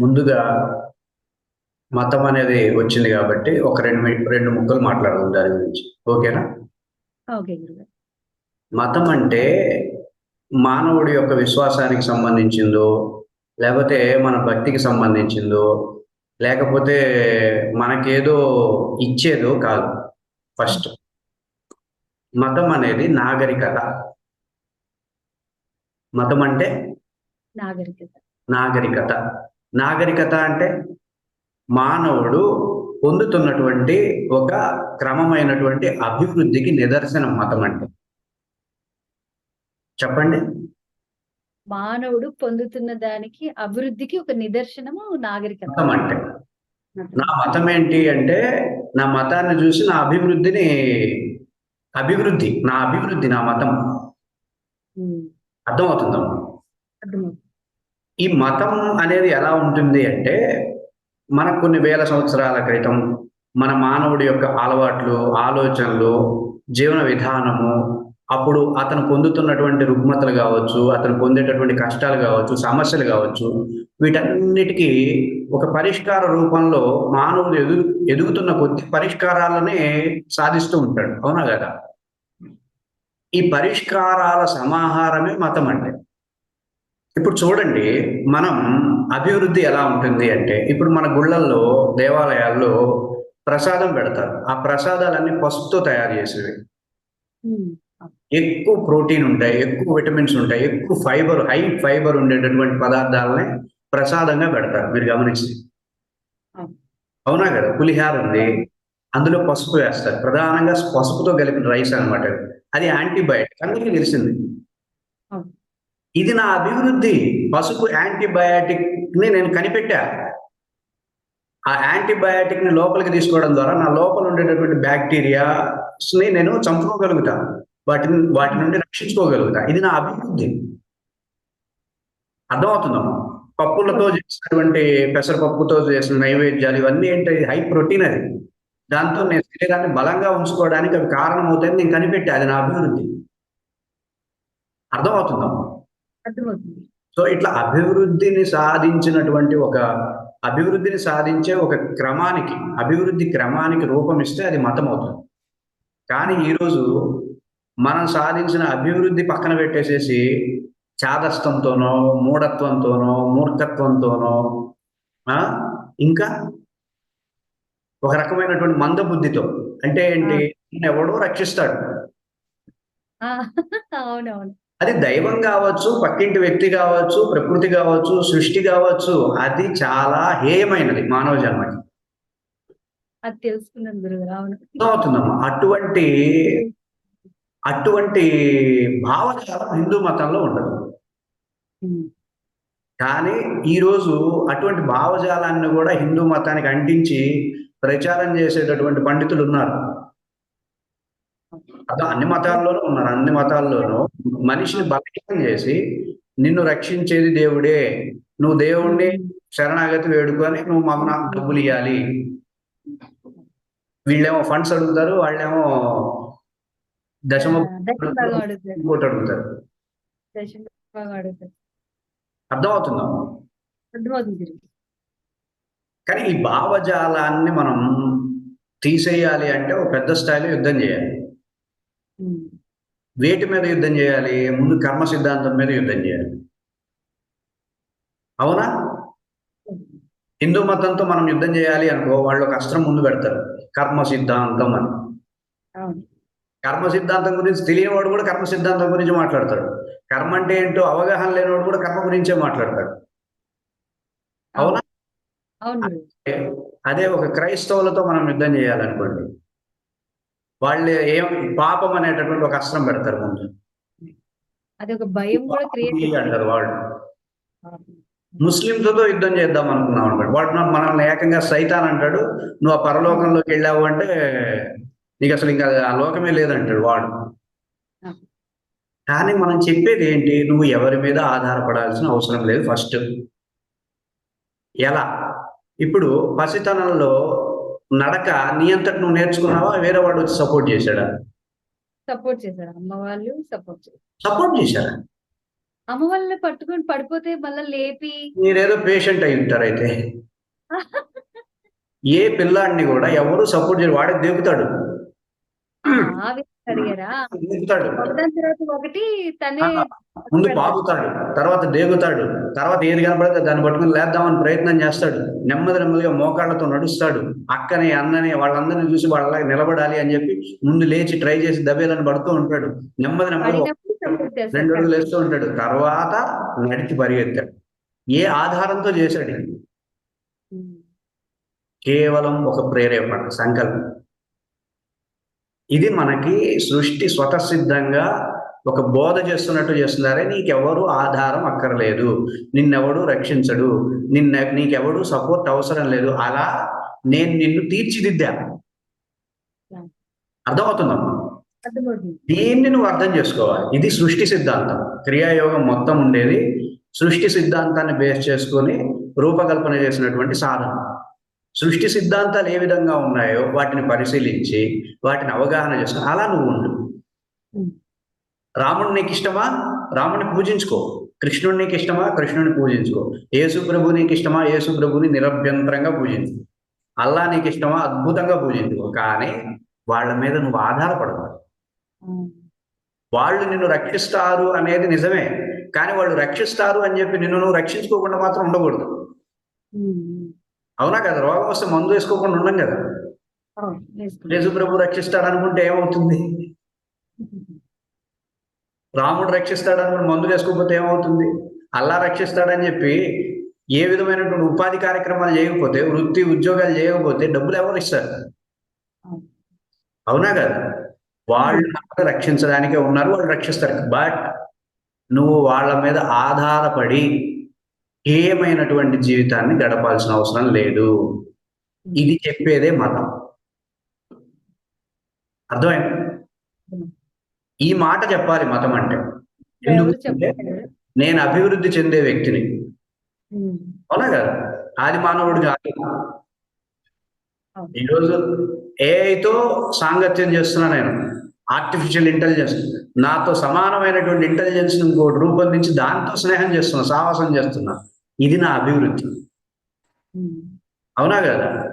ముందుగా మతం అనేది వచ్చింది కాబట్టి ఒక రెండు రెండు ముక్కలు మాట్లాడదాం దాని గురించి. ఓకేనా? ఓకే మతం అంటే మానవుడి యొక్క విశ్వాసానికి సంబంధించిందో లేకపోతే మన భక్తికి సంబంధించిందో లేకపోతే మనకేదో ఇచ్చేదో కాదు. ఫస్ట్ మతం అనేది నాగరికత. మతం అంటే నాగరికత. నాగరికత. నాగరికత అంటే మానవుడు పొందుతున్నటువంటి ఒక క్రమమైనటువంటి అభివృద్ధికి నిదర్శనం మతం అంటే. చెప్పండి. మానవుడు పొందుతున్న దానికి అభివృద్ధికి ఒక నిదర్శనము నాగరికత. మతం అంటే. నా మతం ఏంటి అంటే నా మతాన్ని చూసి నా అభివృద్ధిని అభివృద్ధి నా అభివృద్ధి నా మతం. అర్థమవుతుందమ్మా అర్థమవుతుంది. ఈ మతం అనేది ఎలా ఉంటుంది అంటే మనకు కొన్ని వేల సంవత్సరాల క్రితం మన మానవుడి యొక్క అలవాట్లు ఆలోచనలు జీవన విధానము అప్పుడు అతను పొందుతున్నటువంటి రుగ్మతలు కావచ్చు అతను పొందేటటువంటి కష్టాలు కావచ్చు సమస్యలు కావచ్చు వీటన్నిటికీ ఒక పరిష్కార రూపంలో మానవుడు ఎదుగు ఎదుగుతున్న కొద్ది పరిష్కారాలనే సాధిస్తూ ఉంటాడు. అవునా కదా? ఈ పరిష్కారాల సమాహారమే మతం అంటే. ఇప్పుడు చూడండి మనం అభివృద్ధి ఎలా ఉంటుంది అంటే ఇప్పుడు మన గుళ్ళల్లో దేవాలయాల్లో ప్రసాదం పెడతారు. ఆ ప్రసాదాలన్నీ పసుపుతో తయారు చేసేవి ఎక్కువ ప్రోటీన్ ఉంటాయి ఎక్కువ విటమిన్స్ ఉంటాయి ఎక్కువ ఫైబర్ హై ఫైబర్ ఉండేటటువంటి పదార్థాలని ప్రసాదంగా పెడతారు మీరు గమనించి అవును. కదా? పులిహార ఉంది అందులో పసుపు వేస్తారు. ప్రధానంగా పసుపుతో కలిపిన రైస్ అన్నమాట అది యాంటీబయాటిక్ అందరికీ తెలిసింది. ఇది నా అభివృద్ధి. పసుపు యాంటీబయాటిక్ని నేను కనిపెట్టా. ఆ యాంటీబయాటిక్ని లోపలికి తీసుకోవడం ద్వారా నా లోపల ఉండేటటువంటి బ్యాక్టీరియాస్ని నేను చంపుకోగలుగుతా. వాటిని వాటి నుండి రక్షించుకోగలుగుతా. ఇది నా అభివృద్ధి. అర్థమవుతుందమ్మా పప్పులతో చేసినటువంటి పెసరపప్పుతో చేసిన నైవేద్యాలు ఇవన్నీ ఏంటి? హై ప్రోటీన్ అది. దాంతో నేను శరీరాన్ని బలంగా ఉంచుకోవడానికి అవి కారణమవుతాయని నేను కనిపెట్టా. అది నా అభివృద్ధి. అర్థమవుతుందమ్మా అర్థమవుతుంది. సో ఇట్లా అభివృద్ధిని సాధించినటువంటి ఒక అభివృద్ధిని సాధించే ఒక క్రమానికి అభివృద్ధి క్రమానికి రూపం ఇస్తే అది మతం అవుతుంది కానీ ఈరోజు మనం సాధించిన అభివృద్ధి పక్కన పెట్టేసేసి చాదస్తంతోనో మూఢత్వంతోనో మూర్ఖత్వంతోనో ఇంకా ఒక రకమైనటువంటి మందబుద్ధితో అంటే ఏంటి? ఎవడో రక్షిస్తాడు. అవునవును. అది దైవం కావచ్చు పక్కింటి వ్యక్తి కావచ్చు ప్రకృతి కావచ్చు సృష్టి కావచ్చు అది చాలా హేయమైనది మానవ జన్మకి. అది తెలుసుకున్నాను అర్థమవుతుందమ్మా? అటువంటి అటువంటి భావజాలం హిందూ మతంలో ఉండదు. కానీ ఈరోజు అటువంటి భావజాలాన్ని కూడా హిందూ మతానికి అంటించి ప్రచారం చేసేటటువంటి పండితులు ఉన్నారు. అర్థం అన్ని మతాల్లోనూ ఉన్నారు. అన్ని మతాల్లోనూ మనిషిని బలహీనం చేసి నిన్ను రక్షించేది దేవుడే. నువ్వు దేవుణ్ణి శరణాగతి వేడుకొని నువ్వు మాకు నాకు డబ్బులు ఇవ్వాలి వీళ్ళేమో ఫండ్స్ అడుగుతారు వాళ్ళేమో దశమ ఇంకోటి అడుగుతారు. అర్థమవుతుందా. కానీ ఈ భావజాలాన్ని మనం తీసేయాలి అంటే ఒక పెద్ద స్థాయిలో యుద్ధం చేయాలి. వేటి మీద యుద్ధం చేయాలి? ముందు కర్మ సిద్ధాంతం మీద యుద్ధం చేయాలి. అవునా? హిందూ మతంతో మనం యుద్ధం చేయాలి అనుకో వాళ్ళు ఒక అస్త్రం ముందు పెడతారు. కర్మ సిద్ధాంతం అని. కర్మ సిద్ధాంతం గురించి తెలియనివాడు కూడా కర్మ సిద్ధాంతం గురించి మాట్లాడతాడు. కర్మ అంటే ఏంటో అవగాహన లేనివాడు కూడా కర్మ గురించే మాట్లాడతాడు. అవునా. అదే ఒక క్రైస్తవులతో మనం యుద్ధం చేయాలనుకోండి. వాళ్ళు ఏం పాపం అనేటటువంటి ఒక అస్త్రం పెడతారు ముందు. అది ఒక భయం కూడా క్రియేట్ అంటారు వాళ్ళు. ముస్లింలతో యుద్ధం చేద్దాం అనుకున్నాం అనుకోండి వాడు మన- మనల్ని ఏకంగా సైతాన్ అంటాడు. నువ్వు ఆ పరలోకంలోకి వెళ్ళావు అంటే నీకు అసలు ఇంకా ఆ లోకమే లేదంటాడు వాడు. కానీ మనం చెప్పేది ఏంటి? నువ్వు ఎవరి మీద ఆధారపడాల్సిన అవసరం లేదు ఫస్ట్. ఎలా? ఇప్పుడు పసితనంలో నడక నీ అంతటి నువ్వు నేర్చుకున్నావా? వేరే వాడు వచ్చి సపోర్ట్ చేశాడా? సపోర్ట్ చేశారు? అమ్మ వాళ్ళు సపోర్ట్ చేశారు సపోర్ట్ చేశారా? అమ్మ వాళ్ళని పట్టుకొని పడిపోతే మళ్ళీ లేపి మీరేదో పేషెంట్ అయి ఉంటారు అయితే. ఏ పిల్లాడిని కూడా ఎవరు సపోర్ట్ చేయరు. వాడే విధంగా అడిగారా దిగుతాడు. ఒకదాని తర్వాత ఒకటి తనే ముందు పాకుతాడు తర్వాత దేగుతాడు తర్వాత ఏది కనపడితే దాన్ని పట్టుకుని లేద్దామని ప్రయత్నం చేస్తాడు. నెమ్మది నెమ్మదిగా మోకాళ్ళతో నడుస్తాడు. అక్కని అన్నని వాళ్ళందరినీ చూసి వాళ్ళలాగా నిలబడాలి అని చెప్పి ముందు లేచి ట్రై చేసి దబేలని పడుతూ ఉంటాడు. నెమ్మది నెమ్మది రెండు అడుగులు వేస్తూ ఉంటాడు. తర్వాత నడిచి పరిగెత్తాడు. ఏ ఆధారంతో చేశాడు. కేవలం ఒక ప్రేరేపణ సంకల్పం. ఇది మనకి సృష్టి స్వతసిద్ధంగా ఒక బోధ చేస్తున్నట్టు చేస్తున్నారే నీకెవరు ఆధారం అక్కర్లేదు. నిన్నెవడు రక్షించడు. నిన్న నీకెవడు సపోర్ట్ అవసరం లేదు. అలా నేను నిన్ను తీర్చిదిద్దా? అర్థమవుతుందమ్మా అర్థమవుతుంది. దీన్ని నువ్వు అర్థం చేసుకోవాలి. ఇది సృష్టి సిద్ధాంతం. క్రియాయోగం మొత్తం ఉండేది. సృష్టి సిద్ధాంతాన్ని బేస్ చేసుకొని రూపకల్పన చేసినటువంటి సాధన. సృష్టి సిద్ధాంతాలు ఏ విధంగా ఉన్నాయో వాటిని పరిశీలించి వాటిని అవగాహన చేసుకుని అలా నువ్వు ఉండు. రాముడు నీకు ఇష్టమా? రాముని పూజించుకో. కృష్ణుడు నీకు ఇష్టమా? కృష్ణుని పూజించుకో. యేసు ప్రభు నీకు ఇష్టమా? యేసు ప్రభుని నిరభ్యంతరంగా పూజించు. అల్లా నీకు ఇష్టమా? అద్భుతంగా పూజించుకో. కానీ వాళ్ళ మీద నువ్వు ఆధారపడకూడదు. ఉమ్. వాళ్ళు నిన్ను రక్షిస్తారు అనేది నిజమే. కానీ వాళ్ళు రక్షిస్తారు అని చెప్పి నిన్ను నువ్వు రక్షించుకోకుండా మాత్రం ఉండకూడదు. అవునా కదా? రోగం వస్తే మందు వేసుకోకుండా ఉండం కదా. యేసు ప్రభు రక్షిస్తాడు అనుకుంటే ఏమవుతుంది? రాముడు రక్షిస్తాడు అనుకుని మందు వేసుకోకపోతే ఏమవుతుంది? అల్లా రక్షిస్తాడని చెప్పి ఏ విధమైనటువంటి ఉపాధి కార్యక్రమాలు చేయకపోతే వృత్తి ఉద్యోగాలు చేయకపోతే డబ్బులు ఎవరు ఇస్తారు? అవును. కదా? వాళ్ళు రక్షించడానికే ఉన్నారు వాళ్ళు రక్షిస్తారు. బట్ నువ్వు వాళ్ళ మీద ఆధారపడి ఏమైనటువంటి జీవితాన్ని గడపాల్సిన అవసరం లేదు. ఇది చెప్పేదే మతం. అర్థమైంది? ఈ మాట చెప్పాలి మతం అంటే. ఎందుకంటే నేను అభివృద్ధి చెందే వ్యక్తిని. అవునా కదా? ఆది మానవుడు కాదు. ఈరోజు ఏఐతో సాంగత్యం చేస్తున్నా నేను. ఆర్టిఫిషియల్ ఇంటెలిజెన్స్ నాతో సమానమైనటువంటి ఇంటెలిజెన్స్ ఇంకోటి రూపొందించి దాంతో స్నేహం చేస్తున్నా సావాసం చేస్తున్నా. ఇది నా అభివృద్ధి. అవునా కదా?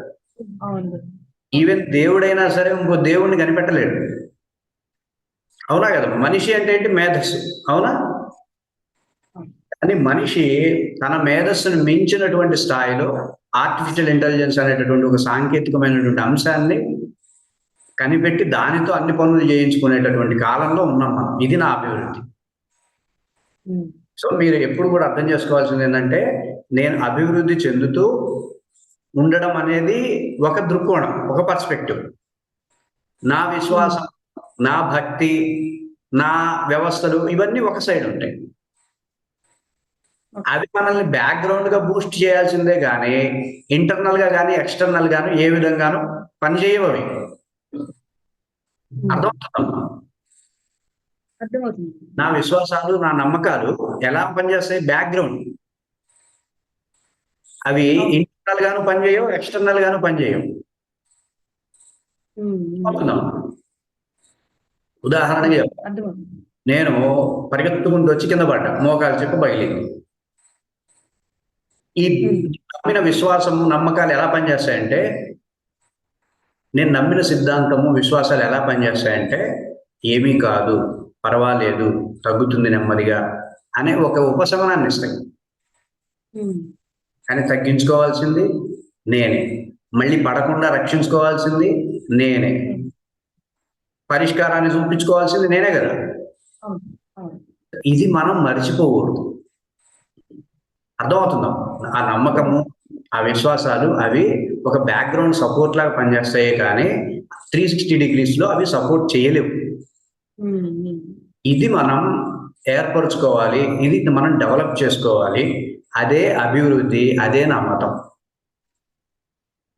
ఈవెన్ దేవుడైనా సరే ఇంకో దేవుడిని కనిపెట్టలేడు. అవునా కదా? మనిషి అంటే ఏంటి? మేధస్సు. అవునా? కానీ మనిషి తన మేధస్సును మించినటువంటి స్థాయిలో ఆర్టిఫిషియల్ ఇంటెలిజెన్స్ అనేటటువంటి ఒక సాంకేతికమైనటువంటి అంశాన్ని కనిపెట్టి దానితో అన్ని పనులు చేయించుకునేటటువంటి కాలంలో ఉన్నాం మనం. ఇది నా అభివృద్ధి. సో మీరు ఎప్పుడు కూడా అర్థం చేసుకోవాల్సింది ఏంటంటే నేను అభివృద్ధి చెందుతూ ఉండడం అనేది ఒక దృక్కోణం ఒక పర్స్పెక్టివ్. నా విశ్వాసం నా భక్తి నా వ్యవస్థలు ఇవన్నీ ఒక సైడ్ ఉంటాయి. అవి మనల్ని బ్యాక్గ్రౌండ్గా బూస్ట్ చేయాల్సిందే కానీ ఇంటర్నల్గా కానీ ఎక్స్టర్నల్ గాను ఏ విధంగానూ పనిచేయవు అవి. అర్థమవుతుంది? నా విశ్వాసాలు నా నమ్మకాలు ఎలా పనిచేస్తాయి? బ్యాక్గ్రౌండ్ అవి ఇంటర్నల్ గాను పనిచేయవు ఎక్స్టర్నల్ గాను పనిచేయవు. అర్థమవుతుంది. నేను పరిగెత్తుకుంటూ వచ్చి కింద పడ్డా. మోకాలు చెప్పు పగిలింది ఈ నమ్మిన విశ్వాసము నమ్మకాలు ఎలా పనిచేస్తాయంటే నేను నమ్మిన సిద్ధాంతము విశ్వాసాలు ఎలా పనిచేస్తాయంటే ఏమీ కాదు పర్వాలేదు తగ్గుతుంది నెమ్మదిగా అనే ఒక ఉపశమనాన్ని ఇస్తాయి. కానీ తగ్గించుకోవాల్సింది నేనే. మళ్ళీ పడకుండా రక్షించుకోవాల్సింది నేనే. పరిష్కారాన్ని చూపించుకోవాల్సింది నేనే కదా. ఇది మనం మర్చిపోకూడదు. అర్థమవుతుందా? ఆ నమ్మకము ఆ విశ్వాసాలు అవి ఒక బ్యాక్గ్రౌండ్ సపోర్ట్ లాగా పనిచేస్తాయి కానీ త్రీ సిక్స్టీ డిగ్రీస్లో అవి సపోర్ట్ చేయలేవు. ఇది మనం ఏర్పరచుకోవాలి ఇది మనం డెవలప్ చేసుకోవాలి అదే అభివృద్ధి అదే నా మతం.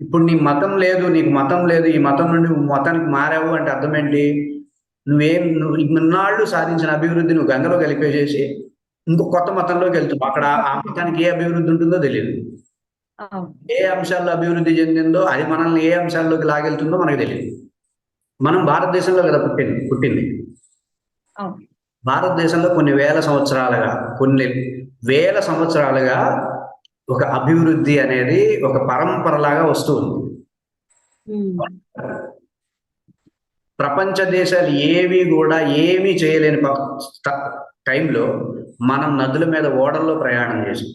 ఇప్పుడు నీ మతం లేదు నీకు మతం లేదు ఈ మతం నుండి మతానికి మారావు అంటే అర్థం ఏంటి? నువ్వేం నువ్వు ఇన్నాళ్ళు సాధించిన అభివృద్ధి నువ్వు గంగలో కలిపేసేసి ఇంకో కొత్త మతంలోకి వెళ్తున్నావు. అక్కడ ఆ మతానికి ఏ అభివృద్ధి ఉంటుందో తెలియదు ఏ అంశాల్లో అభివృద్ధి చెందిందో అది మనల్ని ఏ అంశాల్లోకి లాగెళ్తుందో మనకు తెలియదు మనం భారతదేశంలో కదా పుట్టింది పుట్టింది. భారతదేశంలో కొన్ని వేల సంవత్సరాలుగా కొన్ని వేల సంవత్సరాలుగా ఒక అభివృద్ధి అనేది ఒక పరంపరలాగా వస్తూ ఉంది. ప్రపంచ దేశాలు ఏవి కూడా ఏమీ చేయలేని టైంలో మనం నదుల మీద ఓడల్లో ప్రయాణం చేసాం.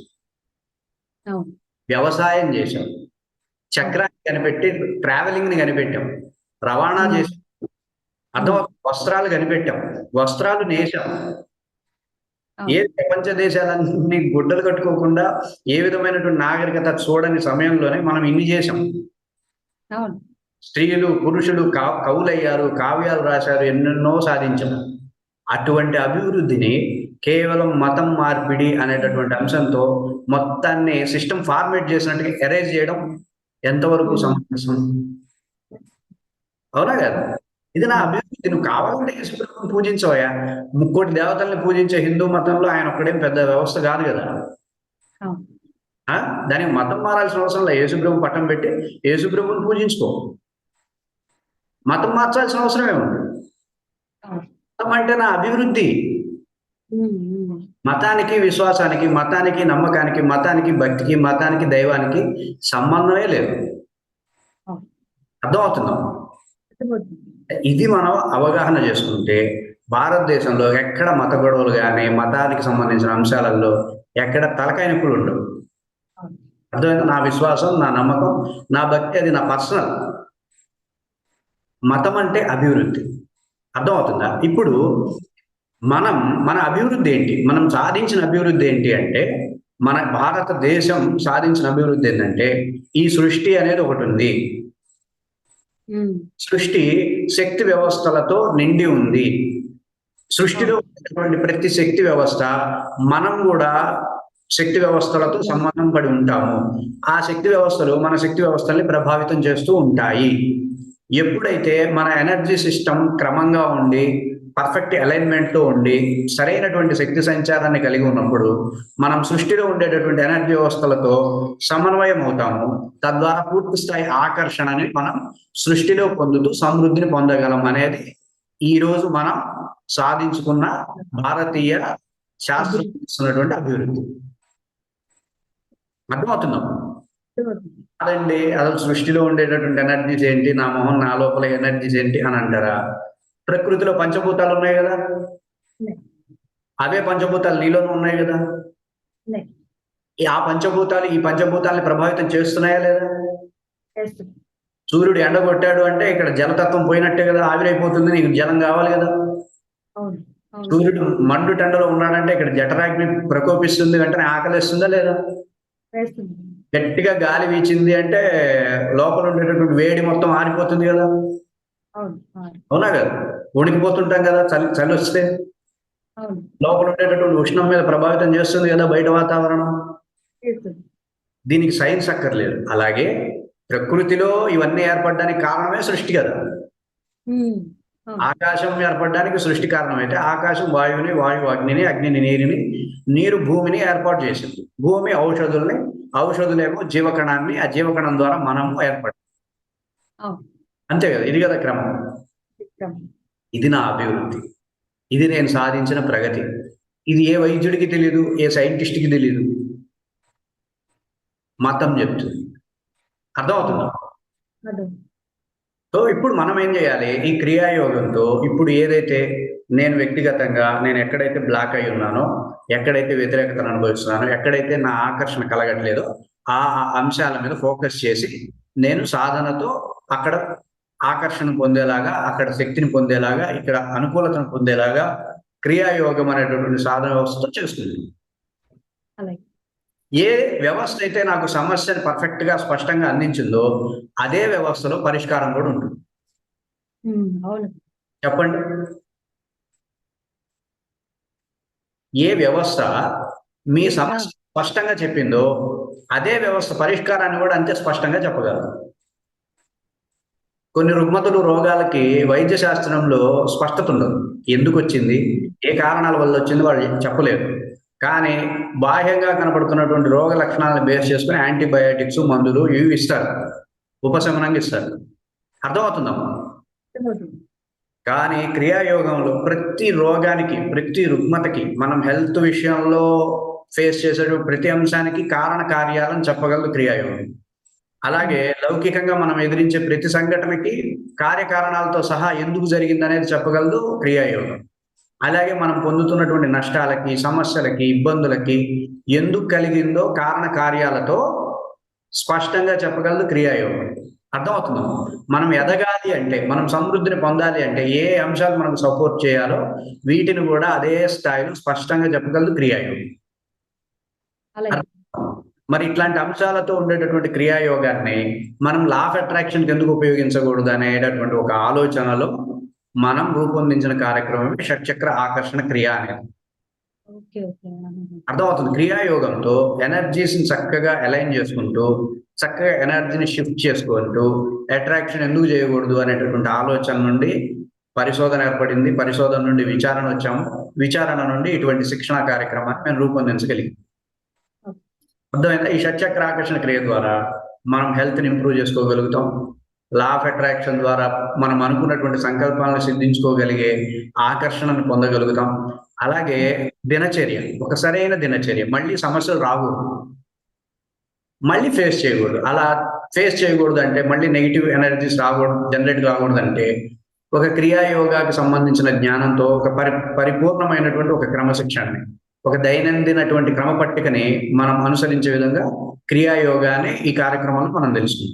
వ్యవసాయం చేసాం చక్రాన్ని కనిపెట్టి ట్రావెలింగ్ని కనిపెట్టాం. రవాణా. చేసాం అర్థం వస్త్రాలు కనిపెట్టాం. వస్త్రాలు నేసాం ఏ ప్రపంచ దేశాలన్నీ గుడ్డలు కట్టుకోకుండా ఏ విధమైనటువంటి నాగరికత చూడని సమయంలోనే మనం ఇన్ని చేసాం అవును. స్త్రీలు పురుషులు కా కవులయ్యారు కావ్యాలు రాశారు ఎన్నెన్నో సాధించారు అటువంటి అభివృద్ధిని కేవలం మతం మార్పిడి అనేటటువంటి అంశంతో మొత్తాన్ని సిస్టమ్ ఫార్మేట్ చేసినట్టుగా ఎరేజ్ చేయడం ఎంతవరకు సమంజసం? అవునా కదా? ఇది నా అభివృద్ధి నువ్వు కావాలంటే యేసుప్రభుని పూజించవయ్యా. ముక్కోటి దేవతల్ని పూజించే హిందూ మతంలో ఆయన ఒక్కడేం పెద్ద వ్యవస్థ కాదు కదా? దానికి మతం మారాల్సిన అవసరం లేదు. యేసుప్రభు పట్టం పెట్టి యేసుప్రభుని పూజించుకో. మతం మార్చాల్సిన అవసరం ఏముంది? మతం అంటే నా అభివృద్ధి. మతానికి విశ్వాసానికి మతానికి నమ్మకానికి మతానికి భక్తికి మతానికి దైవానికి సంబంధమే లేదు. అర్థమవుతుందా. ఇది మనం అవగాహన చేసుకుంటే భారతదేశంలో ఎక్కడ మత గొడవలు కానీ మతానికి సంబంధించిన అంశాలలో ఎక్కడ తలకాయ నొప్పులు ఉండవు. అర్థమైందా? నా విశ్వాసం నా నమ్మకం నా భక్తి అది నా పర్సనల్. మతం అంటే అభివృద్ధి. అర్థమవుతుందా? ఇప్పుడు మనం మన అభివృద్ధి ఏంటి? మనం సాధించిన అభివృద్ధి ఏంటి అంటే మన భారతదేశం సాధించిన అభివృద్ధి ఏంటంటే ఈ సృష్టి అనేది ఒకటి ఉంది. సృష్టి శక్తి వ్యవస్థలతో నిండి ఉంది. సృష్టిలో ఉన్నటువంటి ప్రతి శక్తి వ్యవస్థ మనం కూడా శక్తి వ్యవస్థలతో సంబంధం పడి ఉంటాము. ఆ శక్తి వ్యవస్థలు మన శక్తి వ్యవస్థల్ని ప్రభావితం చేస్తూ ఉంటాయి. ఎప్పుడైతే మన ఎనర్జీ సిస్టమ్ క్రమంగా ఉండి పర్ఫెక్ట్ అలైన్మెంట్తో ఉండి సరైనటువంటి శక్తి సంచారాన్ని కలిగి ఉన్నప్పుడు మనం సృష్టిలో ఉండేటటువంటి ఎనర్జీ వ్యవస్థలతో సమన్వయం అవుతాము. తద్వారా పూర్తి స్థాయి ఆకర్షణని మనం సృష్టిలో పొందుతూ సమృద్ధిని పొందగలం అనేది ఈ రోజు మనం సాధించుకున్న భారతీయ శాస్త్రం ఇస్తున్నటువంటి అభివృద్ధి. అర్థమవుతుందా? కాదండి అసలు సృష్టిలో ఉండేటటువంటి ఎనర్జీస్ ఏంటి? నా మొహం నా లోపల ఎనర్జీస్ ఏంటి అని అంటారా? ప్రకృతిలో పంచభూతాలు ఉన్నాయి కదా. అవే పంచభూతాలు నీలోనూ ఉన్నాయి కదా? ఆ పంచభూతాలు ఈ పంచభూతాలని ప్రభావితం చేస్తున్నాయా లేదా. సూర్యుడు ఎండ కొట్టాడు అంటే ఇక్కడ జలతత్వం పోయినట్టే కదా ఆవిరైపోతుంది నీకు జలం కావాలి కదా? సూర్యుడు మండు టెండలో ఉన్నాడంటే ఇక్కడ జఠరాగ్ని ప్రకోపిస్తుంది వెంటనే ఆకలిస్తుందా లేదా? గట్టిగా గాలి వీచింది అంటే లోపల ఉండేటటువంటి వేడి మొత్తం ఆరిపోతుంది కదా? అవును కదా? ఉడికిపోతుంటాం కదా చలి చలి వస్తే? లోపల ఉండేటటువంటి ఉష్ణం మీద ప్రభావితం చేస్తుంది కదా బయట వాతావరణం? దీనికి సైన్స్ అక్కర్లేదు. అలాగే ప్రకృతిలో ఇవన్నీ ఏర్పడడానికి కారణమే సృష్టి కదా. ఆకాశం ఏర్పడడానికి సృష్టి కారణమైతే ఆకాశం వాయువుని వాయువు అగ్నిని అగ్నిని నీరుని నీరు భూమిని ఏర్పాటు చేసింది. భూమి ఔషధుల్ని ఔషధులేమో జీవకణాన్ని ఆ జీవకణం ద్వారా మనము ఏర్పడ అంతే కదా ఇది కదా క్రమం. ఇది నా అభివృద్ధి. ఇది నేను సాధించిన ప్రగతి. ఇది ఏ వైద్యుడికి తెలియదు ఏ సైంటిస్ట్కి తెలియదు మతం చెప్తుంది. అర్థమవుతుందా? అర్థం. సో ఇప్పుడు మనం ఏం చేయాలి? ఈ క్రియాయోగంతో ఇప్పుడు ఏదైతే నేను వ్యక్తిగతంగా నేను ఎక్కడైతే బ్లాక్ అయి ఉన్నానో ఎక్కడైతే వ్యతిరేకతను అనుభవిస్తున్నానో ఎక్కడైతే నా ఆకర్షణ కలగట్లేదో ఆ అంశాల మీద ఫోకస్ చేసి నేను సాధనతో అక్కడ ఆకర్షణ పొందేలాగా అక్కడ శక్తిని పొందేలాగా ఇక్కడ అనుకూలతను పొందేలాగా క్రియాయోగం అనేటటువంటి సాధన వ్యవస్థతో చేస్తుంది. ఏ వ్యవస్థ అయితే నాకు సమస్యను పర్ఫెక్ట్గా స్పష్టంగా అందించిందో అదే వ్యవస్థలో పరిష్కారం కూడా ఉంటుంది. చెప్పండి. ఏ వ్యవస్థ మీ సమస్య స్పష్టంగా చెప్పిందో అదే వ్యవస్థ పరిష్కారాన్ని కూడా అంతే స్పష్టంగా చెప్పగలరు కొన్ని రుగ్మతలు రోగాలకి వైద్య శాస్త్రంలో స్పష్టత ఉండదు. ఎందుకు వచ్చింది? ఏ కారణాల వల్ల వచ్చింది వాళ్ళు చెప్పలేరు. కానీ బాహ్యంగా కనపడుతున్నటువంటి రోగ లక్షణాలను బేస్ చేసుకుని యాంటీబయాటిక్స్ మందులు ఇవి ఇస్తారు. ఉపశమనంగా ఇస్తారు. అర్థమవుతుందమ్మా? కానీ క్రియాయోగంలో ప్రతి రోగానికి ప్రతి రుగ్మతకి మనం హెల్త్ విషయంలో ఫేస్ చేసే ప్రతి అంశానికి కారణ కార్యాలను చెప్పగలదు క్రియాయోగం. అలాగే లౌకికంగా మనం ఎదిరించే ప్రతి సంఘటనకి కార్యకారణాలతో సహా ఎందుకు జరిగింది అనేది చెప్పగలదు క్రియాయోగం. అలాగే మనం పొందుతున్నటువంటి నష్టాలకి సమస్యలకి ఇబ్బందులకి ఎందుకు కలిగిందో కారణ కార్యాలతో స్పష్టంగా చెప్పగలదు క్రియాయోగం. అర్థమవుతుంది? మనం ఎదగాలి అంటే మనం సమృద్ధిని పొందాలి అంటే ఏ అంశాలు మనకు సపోర్ట్ చేయాలో వీటిని కూడా అదే స్థాయిలో స్పష్టంగా చెప్పగలదు క్రియాయోగం. మరి ఇట్లాంటి అంశాలతో ఉండేటటువంటి క్రియాయోగాన్ని మనం లా ఆఫ్ అట్రాక్షన్ ఎందుకు ఉపయోగించకూడదు అనేటటువంటి ఒక ఆలోచనలో మనం రూపొందించిన కార్యక్రమమే షట్చక్ర ఆకర్షణ క్రియ అనేది. అర్థమవుతుంది. క్రియాయోగంతో ఎనర్జీస్ని చక్కగా అలైన్ చేసుకుంటూ చక్కగా ఎనర్జీని షిఫ్ట్ చేసుకుంటూ అట్రాక్షన్ ఎందుకు చేయకూడదు అనేటటువంటి ఆలోచన నుండి పరిశోధన ఏర్పడింది. పరిశోధన నుండి విచారణ వచ్చాము. విచారణ నుండి ఇటువంటి శిక్షణ కార్యక్రమాన్ని మేము రూపొందించగలిగాం. అర్థమైందా? ఈ షట్చక్ర ఆకర్షణ క్రియ ద్వారా మనం హెల్త్ని ఇంప్రూవ్ చేసుకోగలుగుతాం. లా ఆఫ్ అట్రాక్షన్ ద్వారా మనం అనుకున్నటువంటి సంకల్పాలను సిద్ధించుకోగలిగే ఆకర్షణను పొందగలుగుతాం. అలాగే దినచర్య ఒక సరైన దినచర్య మళ్ళీ సమస్యలు రాకూడదు. మళ్ళీ ఫేస్ చేయకూడదు. అలా ఫేస్ చేయకూడదు అంటే మళ్ళీ నెగిటివ్ ఎనర్జీస్ రాకూడదు జనరేట్ కాకూడదు అంటే ఒక క్రియాయోగాకి సంబంధించిన జ్ఞానంతో ఒక పరి పరిపూర్ణమైనటువంటి ఒక క్రమశిక్షణని ఒక దైనందినటువంటి క్రమ పట్టికని మనం అనుసరించే విధంగా క్రియాయోగాన్ని ఈ కార్యక్రమంలో మనం తెలుసుకుంటాం.